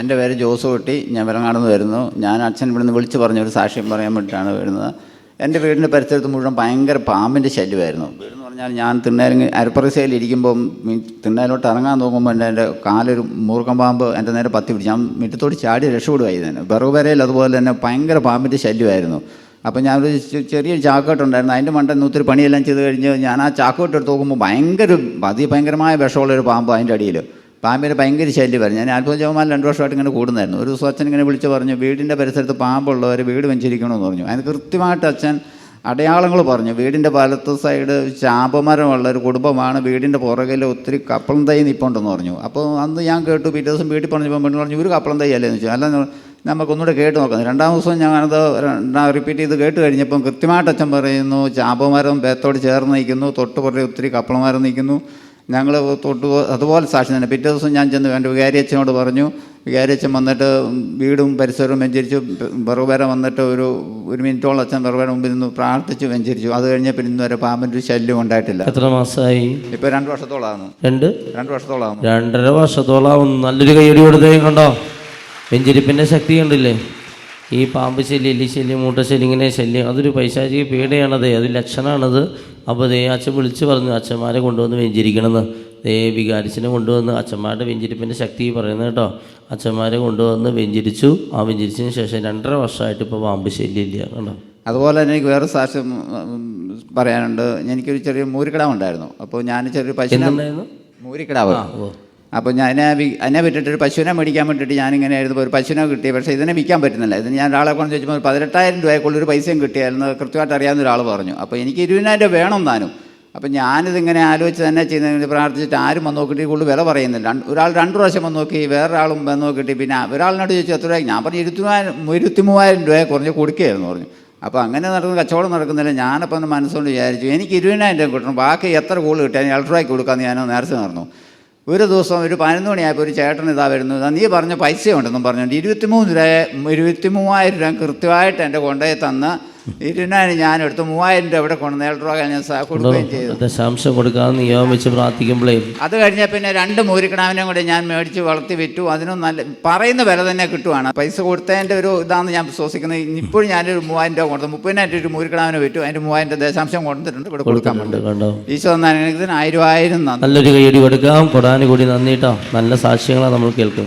എന്റെ പേര് ജോസ് കുട്ടി ഞാൻ വിലങ്ങാടുന്ന് വരുന്നു. ഞാൻ അച്ഛൻ ഇവിടുന്ന് വിളിച്ച് പറഞ്ഞ ഒരു സാക്ഷ്യം പറയാൻ വേണ്ടിയിട്ടാണ് വരുന്നത്. എന്റെ വീടിന്റെ പരിസരത്ത് മുഴുവൻ ഭയങ്കര പാമ്പിന്റെ ശല്യമായിരുന്നു. വീടെന്ന് പറഞ്ഞാൽ ഞാൻ തിണ്ണേലിങ് അരപ്പറിസയിലിരിക്കുമ്പം ഇരിക്കുമ്പം തിണ്ണേലോട്ട് ഇറങ്ങാൻ നോക്കുമ്പോൾ എന്റെ എന്റെ കാലൊരു മൂർക്കം പാമ്പ് എന്റെ നേരെ പത്തി പിടിച്ച് ഞാൻ മുറ്റത്തോട് ചാടി രക്ഷപ്പെടുമായി തന്നെ വിറകുവരയിൽ അതുപോലെ തന്നെ ഭയങ്കര പാമ്പിന്റെ ശല്യമായിരുന്നു. അപ്പോൾ ഞാനൊരു ചെറിയ ചാക്കോട്ടുണ്ടായിരുന്നു അതിന്റെ മണ്ടന്ന് ഒത്തിരി പണിയെല്ലാം ചെയ്ത് കഴിഞ്ഞ് ഞാൻ ആ ചാക്കോട്ട് എടുത്ത് നോക്കുമ്പോൾ ഭയങ്കര അതിഭയങ്കരമായ വിഷമുള്ളൊരു പാമ്പ് അതിന്റെ അടിയിൽ. പാമ്പിന് ഭയങ്കര ശല്യമായിരുന്നു ഞാൻ അത്ഭുത ജവമാൻ രണ്ട് വർഷമായിട്ട് ഇങ്ങനെ കൂടുന്നായിരുന്നു. ഒരു ദിവസം അച്ഛൻ ഇങ്ങനെ വിളിച്ച് പറഞ്ഞു വീടിന്റെ പരിസരത്ത് പാമ്പുള്ളവർ വീട് വെഞ്ചരിക്കണമെന്ന് പറഞ്ഞു. അതിന് കൃത്യമായിട്ട് അച്ഛൻ അടയാളങ്ങൾ പറഞ്ഞു. വീടിന്റെ വലത്ത് സൈഡ് ചാപമരമുള്ള ഒരു കുടുംബമാണ്. വീടിന്റെ പുറകിൽ ഒത്തിരി കപ്പളം തൈ നിൽപ്പുണ്ടെന്ന് പറഞ്ഞു. അപ്പോൾ അന്ന് ഞാൻ കേട്ടു പിറ്റേ ദിവസം വീട്ടിൽ പറഞ്ഞപ്പോൾ പെണ്ണ് പറഞ്ഞു ഒരു കപ്പളം തൈ അല്ലേ? എന്ന് ചോദിച്ചു. അല്ല നമുക്കൊന്നുകൂടെ കേട്ട് നോക്കാം. രണ്ടാം ദിവസം ഞാനത് റിപ്പീറ്റ് ചെയ്ത് കേട്ട് കഴിഞ്ഞപ്പം കൃത്യമായിട്ട് അച്ഛൻ പറയുന്നു ചാപമരം ബേത്തോട് ചേർന്ന് നിൽക്കുന്നു. തൊട്ട് പുറകെ ഒത്തിരി കപ്പളമരം നിൽക്കുന്നു. ഞങ്ങൾ തൊട്ട് അതുപോലെ സാക്ഷി തന്നെ. പിറ്റേ ദിവസം ഞാൻ ചെന്ന് എന്റെ വികാരിയച്ഛനോട് പറഞ്ഞു. വികാരിയച്ഛൻ വന്നിട്ട് വീടും പരിസരവും വെഞ്ചരിച്ചു. വെറുപേരെ വന്നിട്ട് ഒരു ഒരു മിനിറ്റോളം അച്ഛൻ വെറുപേരെ മുമ്പിൽ നിന്ന് പ്രാർത്ഥിച്ച് വെഞ്ചരിച്ചു. അത് കഴിഞ്ഞപ്പോൾ ഇന്ന് വരെ പാമ്പിന്റെ ഒരു ശല്യം ഉണ്ടായിട്ടില്ല. എത്ര മാസമായി? ഇപ്പോൾ രണ്ട് വർഷത്തോളാണ് രണ്ട്? രണ്ട് വർഷത്തോളാണ് രണ്ടര വർഷത്തോളാവും നല്ലൊരു കൈയടി കൊടുത്തേ കണ്ടോ? വെഞ്ചരിപ്പിന്റെ ശക്തി കണ്ടില്ലേ? ഈ പാമ്പ് ശല്യം എലി ശല്യം മൂട്ടശല്യം ഇങ്ങനെ ശല്യം അതൊരു പൈശാചിക പീഡയാണത്. അത് ലക്ഷണമാണത് അപ്പോൾ ദേ അച്ഛൻ വിളിച്ച് പറഞ്ഞു അച്ഛന്മാരെ കൊണ്ടുവന്ന് വെഞ്ചരിക്കണമെന്ന്. ദേ വികാരിച്ചിനെ കൊണ്ടുവന്ന് അച്ഛന്മാരുടെ വെഞ്ചരിപ്പിന്റെ ശക്തി പറയുന്നത് കേട്ടോ. അച്ഛന്മാരെ കൊണ്ടുവന്ന് വെഞ്ചരിച്ചു. ആ വെഞ്ചരിച്ചതിന് ശേഷം രണ്ടര വർഷമായിട്ട് ഇപ്പോൾ പാമ്പ് ശല്യമില്ല കേട്ടോ. അതുപോലെ തന്നെ എനിക്ക് വേറെ സാക്ഷ്യം പറയാനുണ്ട്. എനിക്കൊരു ചെറിയ മൂരിക്കിടാവ് ഉണ്ടായിരുന്നു. അപ്പോൾ ഞാൻ ചെറിയ എന്തുണ്ടായിരുന്നു? മൂരിക്കിടാവ്. അപ്പോൾ ഞാൻ അതിനെ വി- അതിനെ വിട്ടിട്ട് ഒരു പശുവിനെ മേടിക്കാൻ വേണ്ടിയിട്ട് ഞാനിങ്ങനെ ആയിരുന്നു. ഒരു പശുവിനെ കിട്ടി. പക്ഷേ ഇതിനെ വിൽക്കാൻ പറ്റുന്നില്ല. ഇതിന് ഞാൻ ഒരാളെ കൊണ്ട് ചോദിച്ചപ്പോൾ ഒരു പതിനെട്ടായിരം രൂപയ്ക്കുള്ള ഒരു പൈസയും കിട്ടിയായിരുന്നു. കൃത്യമായിട്ട് അറിയാവുന്ന ഒരാൾ പറഞ്ഞു. അപ്പോൾ എനിക്ക് ഇരുപതിനായിരം രൂപ വേണം താനും. അപ്പോൾ ഞാനിതിങ്ങനെ ആലോചിച്ച് തന്നെ ചെയ്യുന്നതിന് പ്രാർത്ഥിച്ചിട്ട് ആരും വന്ന് നോക്കിയിട്ട് കൂടുതൽ വില പറയുന്നില്ല. ഒരാൾ രണ്ട് പ്രാവശ്യം വന്ന് നോക്കി വേറൊരാളും വന്ന് നോക്കിയിട്ട് പിന്നെ ഒരാളിനോട് ചോദിച്ചു എത്ര രൂപ. ഞാൻ പറഞ്ഞു ഇരുപത്തി മൂവായിരം ഇരുപത്തി മൂവായിരം രൂപയെ കുറഞ്ഞ് കൊടുക്കുകയായിരുന്നു പറഞ്ഞു. അപ്പോൾ അങ്ങനെ നടക്കുന്ന കച്ചവടം നടക്കുന്നില്ല. ഞാനപ്പോൾ ഒന്ന് മനസ്സുകൊണ്ട് വിചാരിച്ചു എനിക്ക് ഇരുപതിനായിരം രൂപ കിട്ടണം. ബാക്കി എത്ര കൂടുതൽ കിട്ടിയാൽ ഇലക്ട്രോയ്ക്ക് കൊടുക്കാമെന്ന് ഞാൻ നേരത്തെ നടന്നു. ഒരു ദിവസം ഒരു പതിനൊന്ന് മണിയായപ്പോൾ ഒരു ചേട്ടൻ ഇതാ വരുന്നു. ഇതാ നീ പറഞ്ഞ പൈസ ഉണ്ടെന്നും പറഞ്ഞുകൊണ്ട് ഇരുപത്തിമൂന്ന് രൂപ ഇരുപത്തി മൂവായിരം രൂപ കൃത്യമായിട്ട് എന്റെ കൊണ്ടുപോയി തന്ന് ഇരുപതിനായിരം ഞാൻ എടുത്ത് മൂവായിരം രൂപ ഇവിടെ കൊണ്ടുവന്ന് രൂപ ഞാൻ കൊടുക്കുകയും ചെയ്തു. ദശാംശം കൊടുക്കാമെന്ന് നിയമം വെച്ച് പ്രാർത്ഥിക്കുമ്പോഴേ അത് കഴിഞ്ഞ പിന്നെ രണ്ട് മൂരിക്കിടാവിനെയും കൂടെ ഞാൻ മേടിച്ച് വളർത്തി വിറ്റു. അതിനും നല്ല പറയുന്ന വില തന്നെ കിട്ടുവാണ്. പൈസ കൊടുത്തതിന്റെ ഒരു ഇതാണെന്ന് ഞാൻ വിശ്വസിക്കുന്നത് ഇപ്പോഴും ഞാനൊരു മൂവായിരം രൂപ കൊടുത്തു മുപ്പതിനായിരം ഒരു മൂരിക്കിടാവിനെ വിറ്റു. അതിന്റെ മൂവായിരം രൂപ ദശാംശം കൊടുത്തിട്ടുണ്ട് ഇവിടെ കൊടുക്കാൻ വേണ്ടി. കണ്ടോ? ഈശോ തന്നെ ആയിരം ആയിരം നല്ലൊരു കൈയടി കൊടുക്കാം. കൊടാനുകൂടി കൂടി കേട്ടോ. നല്ല സാക്ഷ്യങ്ങളാണ് നമ്മൾ കേൾക്കുന്നത്.